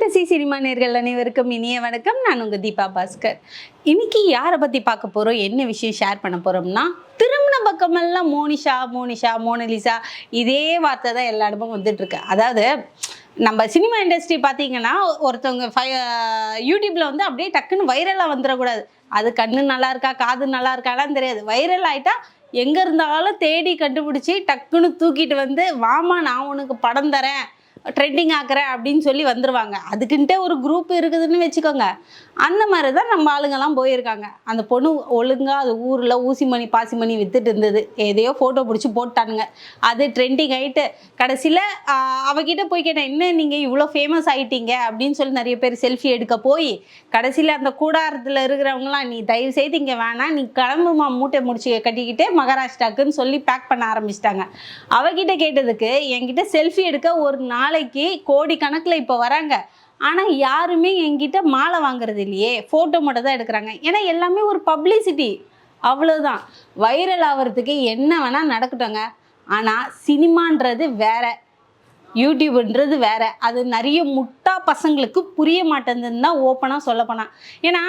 Fantasy cinema நேர்கள் அனைவருக்கும் இனிய வணக்கம். நான் உங்கள் தீபா பாஸ்கர். இன்னைக்கு யாரை பற்றி பார்க்க போகிறோம் என்ன விஷயம் ஷேர் பண்ண போகிறோம்னா திருமண பக்கமெல்லாம் மோனிஷா மோனிஷா மோனலிசா இதே வார்த்தை தான் எல்லா இடமும் வந்துட்டுருக்கு. அதாவது நம்ம சினிமா இண்டஸ்ட்ரி பார்த்தீங்கன்னா ஒருத்தவங்க ஃபை யூடியூப்பில் வந்து அப்படியே டக்குன்னு வைரலாக வந்துடக்கூடாது அது கண்ணு நல்லா இருக்கா காது நல்லா இருக்காலாம் தெரியாது. வைரல் ஆயிட்டா எங்கே இருந்தாலும் தேடி கண்டுபிடிச்சி டக்குன்னு தூக்கிட்டு வந்து வாமா நான் உனக்கு படம் தரேன். ட்ரெண்டிங் ஆக்குறேன் அப்படின்னு சொல்லி வந்துடுவாங்க அதுக்குன்ட்டே ஒரு குரூப் இருக்குதுன்னு வச்சுக்கோங்க. அந்த மாதிரி தான் நம்ம ஆளுங்கெல்லாம் போயிருக்காங்க. அந்த பொண்ணு ஒழுங்காக அது ஊரில் ஊசி மணி பாசி மணி வித்துட்டு இருந்தது. எதையோ ஃபோட்டோ பிடிச்சி போட்டானுங்க. அது ட்ரெண்டிங் ஆகிட்டு கடைசியில் அவகிட்ட போய் கேட்டேன் என்ன நீங்கள் இவ்வளோ ஃபேமஸ் ஆகிட்டீங்க அப்படின்னு சொல்லி நிறைய பேர் செல்ஃபி எடுக்க போய் கடைசியில் அந்த கூடாரத்தில் இருக்கிறவங்களாம் நீ தயவு செய்து இங்கே வேணாம் நீ கிளம்புமா மூட்டை முடிச்சு கட்டிக்கிட்டு மகாராஷ்டிராக்குன்னு சொல்லி பேக் பண்ண ஆரம்பிச்சிட்டாங்க. அவகிட்ட கேட்டதுக்கு என்கிட்ட செல்ஃபி எடுக்க ஒரு நாள் நாளைக்கு கோடி கணக்கில் இப்போ வராங்க. ஆனால் யாருமே என்கிட்ட மாலை வாங்குறது இல்லையே. ஃபோட்டோ மட்டும் தான் எடுக்கிறாங்க. ஏன்னா எல்லாமே ஒரு பப்ளிசிட்டி அவ்வளோதான் வைரல் ஆகிறதுக்கு என்ன வேணால் நடக்கட்டோங்க. ஆனால் சினிமான்றது வேற. யூடியூப்ன்றது வேற. அது நிறைய முட்டா பசங்களுக்கு புரிய மாட்டேங்குதுன்னு தான் ஓப்பனாக சொல்ல போனால் ஏன்னா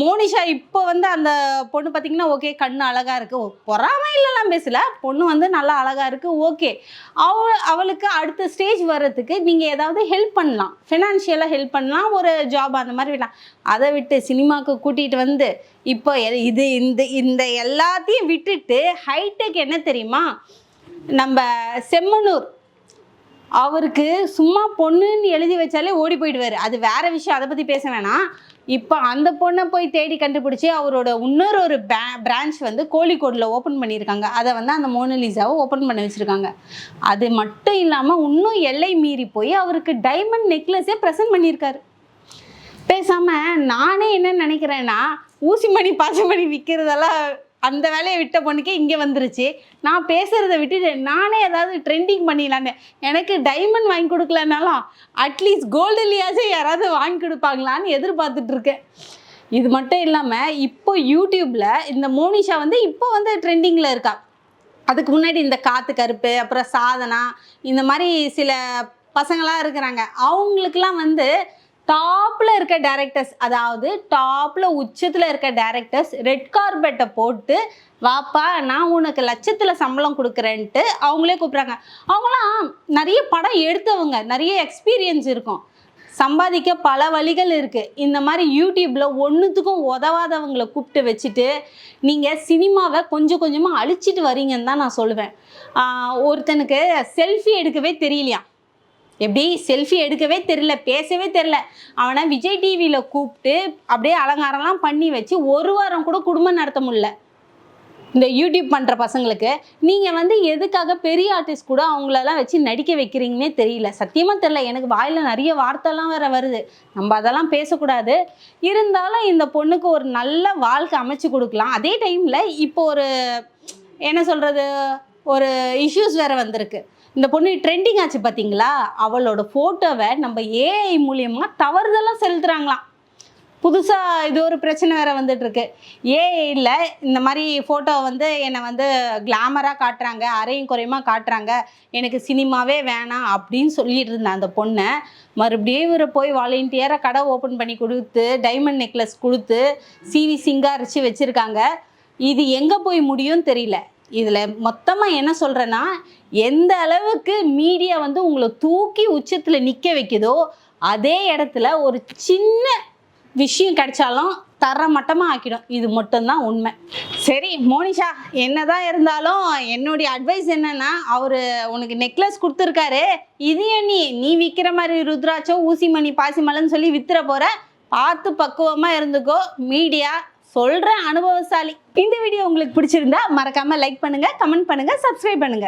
மோனிஷா இப்போ வந்து அந்த பொண்ணு பார்த்தீங்கன்னா ஓகே கண்ணு அழகாக இருக்குது பொறாமை இல்லைலாம் பேசல. பொண்ணு வந்து நல்லா அழகாக இருக்குது ஓகே அவ அவளுக்கு அடுத்த ஸ்டேஜ் வர்றதுக்கு நீங்கள் ஏதாவது ஹெல்ப் பண்ணலாம். ஃபினான்ஷியலாக ஹெல்ப் பண்ணலாம். ஒரு ஜாப் அந்த மாதிரி விடலாம். அதை விட்டு சினிமாவுக்கு கூட்டிகிட்டு வந்து இப்போ இது இந்த இந்த எல்லாத்தையும் விட்டுட்டு ஹைடெக் என்ன தெரியுமா? நம்ம செம்மனூர் அவருக்கு சும்மா பொண்ணுன்னு எழுதி வச்சாலே ஓடி போயிடுவார். அது வேற விஷயம். அதை பற்றி பேச வேணாம். இப்போ அந்த பொண்ணை போய் தேடி கண்டுபிடிச்சி அவரோட இன்னொரு ஒரு பிரான்ச் வந்து கோழிக்கோடில் ஓப்பன் பண்ணியிருக்காங்க. அதை வந்து அந்த மோனலிசாவை ஓப்பன் பண்ண வச்சுருக்காங்க. அது மட்டும் இல்லாமல் இன்னும் எல்லை மீறி போய் அவருக்கு டைமண்ட் நெக்லஸே ப்ரெசென்ட் பண்ணியிருக்காரு. பேசாமல் நானே என்ன நினைக்கிறேன்னா ஊசி மணி பாசி மணி விற்கிறதெல்லாம் அந்த வேலையை விட்ட பொண்ணுக்கே இங்கே வந்துருச்சு. நான் பேசுகிறத விட்டுட்டு நானே ஏதாவது ட்ரெண்டிங் பண்ணிடலான்னு. எனக்கு டைமண்ட் வாங்கி கொடுக்கலனாலும் அட்லீஸ்ட் கோல்டுலையாச்சும் யாராவது வாங்கி கொடுப்பாங்களான்னு எதிர்பார்த்துட்ருக்கேன் இது மட்டும் இல்லாமல் இப்போ யூடியூப்பில் இந்த மோனிஷா வந்து இப்போ வந்து ட்ரெண்டிங்கில் இருக்கா. அதுக்கு முன்னாடி இந்த காத்து கருப்பு அப்புறம் சாதனா இந்த மாதிரி சில பசங்களாம் இருக்கிறாங்க. அவங்களுக்கெல்லாம் வந்து டாப்பில் இருக்க டேரக்டர்ஸ் அதாவது டாப்பில் உச்சத்தில் இருக்க டேரக்டர்ஸ் ரெட் கார்பெட்டை போட்டு வாப்பா நான் உனக்கு லட்சத்தில் சம்பளம் கொடுக்குறேன்ட்டு அவங்களே கூப்பிட்றாங்க. அவங்களாம் நிறைய படம் எடுத்தவங்க நிறைய எக்ஸ்பீரியன்ஸ் இருக்கும். சம்பாதிக்க பல வழிகள் இருக்குது இந்த மாதிரி யூடியூப்பில் ஒன்றுத்துக்கும் உதவாதவங்களை கூப்பிட்டு வச்சுட்டு நீங்கள் சினிமாவை கொஞ்சம் கொஞ்சமாக அழிச்சிட்டு வரீங்கன்னு தான் நான் சொல்லுவேன். ஒருத்தனுக்கு செல்ஃபி எடுக்கவே தெரியலையா எப்படி? செல்ஃபி எடுக்கவே தெரில பேசவே தெரில அவனை விஜய் டிவியில் கூப்பிட்டு அப்படியே அலங்காரம்லாம் பண்ணி வச்சு ஒரு வாரம் கூட குடும்பம் நடத்த முடியல. இந்த யூடியூப் பண்ணுற பசங்களுக்கு. நீங்கள் வந்து எதுக்காக பெரிய ஆர்டிஸ்ட் கூட அவங்களெல்லாம் வச்சு நடிக்க வைக்கிறீங்கன்னே தெரியல. சத்தியமாக தெரில எனக்கு வாயில் நிறைய வார்த்தைலாம் வேற வருது. நம்ம அதெல்லாம் பேசக்கூடாது. இருந்தாலும் இந்த பொண்ணுக்கு ஒரு நல்ல வாழ்க்கை அமைச்சு கொடுக்கலாம். அதே டைமில் இப்போ ஒரு என்ன சொல்கிறது ஒரு இஷ்யூஸ் வேறு வந்திருக்கு. இந்த பொண்ணு ட்ரெண்டிங் ஆச்சு பார்த்தீங்களா அவளோட ஃபோட்டோவை நம்ம ஏஐ மூலியமாக தவறுதெல்லாம் செலுத்துகிறாங்களாம் புதுசாக இது ஒரு பிரச்சனை வேறு வந்துட்டுருக்கு. ஏஐயில் இந்த மாதிரி ஃபோட்டோ வந்து என்னை வந்து கிளாமராக காட்டுறாங்க அரையும் குறையுமா காட்டுறாங்க. எனக்கு சினிமாவே வேணாம் அப்படின்னு சொல்லிட்டு இருந்தேன் அந்த பொண்ணை மறுபடியும் இவரை போய் வாலண்டியராக கடை ஓப்பன் பண்ணி கொடுத்து டைமண்ட் நெக்லஸ் கொடுத்து சிவி சிங்காரிச்சு வச்சுருக்காங்க. இது எங்கே போய் முடியும்னு தெரியல. இதில் மொத்தமாக என்ன சொல்கிறேன்னா எந்த அளவுக்கு மீடியா வந்து உங்களை தூக்கி உச்சத்தில் நிற்க வைக்குதோ அதே இடத்துல ஒரு சின்ன விஷயம் கிடைச்சாலும் தர மட்டமாக ஆக்கிடும். இது மட்டும்தான் உண்மை. சரி மோனிஷா என்னதான் இருந்தாலும் என்னுடைய அட்வைஸ் என்னன்னா அவர் உனக்கு நெக்லஸ் கொடுத்துருக்காரு. இதையும் நீ நீ விற்கிற மாதிரி ருத்ராட்சம் ஊசி மணி பாசி சொல்லி வித்துற போற பார்த்து பக்குவமாக இருந்துக்கோ. மீடியா சொல்கிற அனுபவசாலி. இந்த வீடியோ உங்களுக்கு பிடிச்சிருந்தா மறக்காம லைக் பண்ணுங்க கமெண்ட் பண்ணுங்க சப்ஸ்கிரைப் பண்ணுங்க.